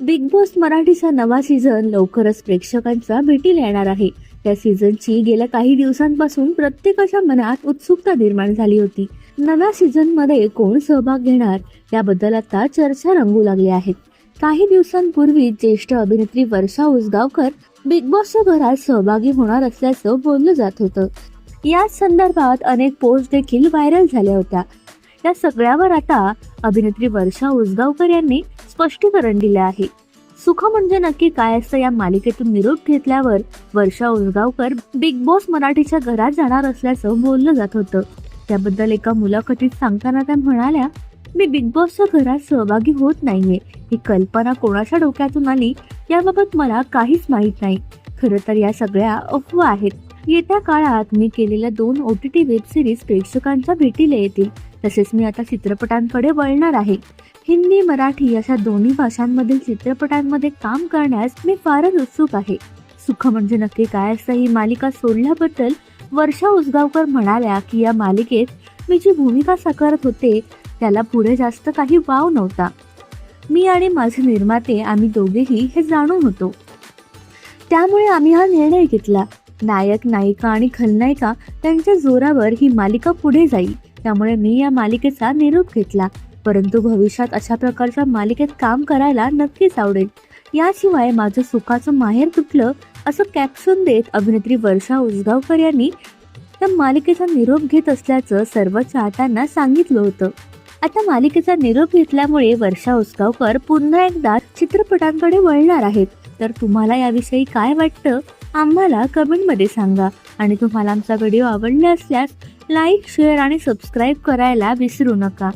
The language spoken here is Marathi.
बिग बॉस मराठीचा नवा सीझन लवकरच प्रेक्षकांच्या भेटीला येणार आहे. त्या सीझनची गेल्या काही दिवसांपासून प्रत्येकाच्या मनात उत्सुकता निर्माण झाली होती. नव्या सीझनमध्ये कोण सहभाग घेणार याबद्दल आता चर्चा रंगू लागल्या आहेत काही दिवसांपूर्वी ज्येष्ठ अभिनेत्री वर्षा उसगावकर बिग बॉसच्या घरात सहभागी होणार असल्याचं बोललं जात होतं. याच संदर्भात अनेक पोस्ट देखील व्हायरल झाल्या होत्या. या सगळ्यावर आता अभिनेत्री वर्षा उसगावकर यांनी स्पष्टीकरण दिले आहे. सुख म्हणजे नक्की काय असतं या मालिकेतून निरोप घेतल्यावर वर्षा उजगावकर बिग बॉस मराठीच्या घरात जाणार असल्याचं बोललं जात होतं. त्याबद्दल एका मुलाखतीत सांगताना त्या म्हणाल्या मी बिग बॉसच्या घरात सहभागी होत नाहीये. ही कल्पना कोणाच्या डोक्यातून आली याबाबत मला काहीच माहीत नाही. खरं तर या सगळ्या अफवा आहेत. येत्या काळात मी केलेल्या दोन O T T web series प्रेक्षकांच्या भेटीला येतील. तसेच मी आता चित्रपटांकडे वळणार आहे. हिंदी मराठी अशा दोन्ही भाषांमधील चित्रपटांमध्ये काम करण्यास मी फारच उत्सुक आहे. सुख म्हणजे नक्की काय असतं ही मालिका सोडल्याबद्दल वर्षा उसगावकर म्हणाल्या की या मालिकेत मी जी भूमिका साकारत होते त्याला पुढे जास्त काही वाव नव्हता. मी आणि माझे निर्माते आम्ही दोघेही हे जाणून होतो. त्यामुळे आम्ही हा निर्णय घेतला. नायक नायिका आणि खलनायिका त्यांच्या जोरावर ही मालिका पुढे जाईल. त्यामुळे मी या मालिकेचा निरोप घेतला. परंतु भविष्यात अशा प्रकारच्या मालिकेत काम करायला नक्कीच आवडेल. याशिवाय माझं सुखाचं माहेर तुटलं असं कॅप्शन देत अभिनेत्री वर्षा उसगावकर यांनी त्या मालिकेचा निरोप घेत असल्याचं सर्व चाहत्यांना सांगितलं होतं. आता मालिकेचा निरोप घेतल्यामुळे वर्षा उसगावकर पुन्हा एकदा चित्रपटांकडे वळणार आहेत. तर तुम्हाला याविषयी काय वाटतं आम्हाला कमेंटमध्ये सांगा. आणि तुम्हाला आमचा व्हिडिओ आवडला असल्यास लाईक शेअर आणि सबस्क्राईब करायला विसरू नका.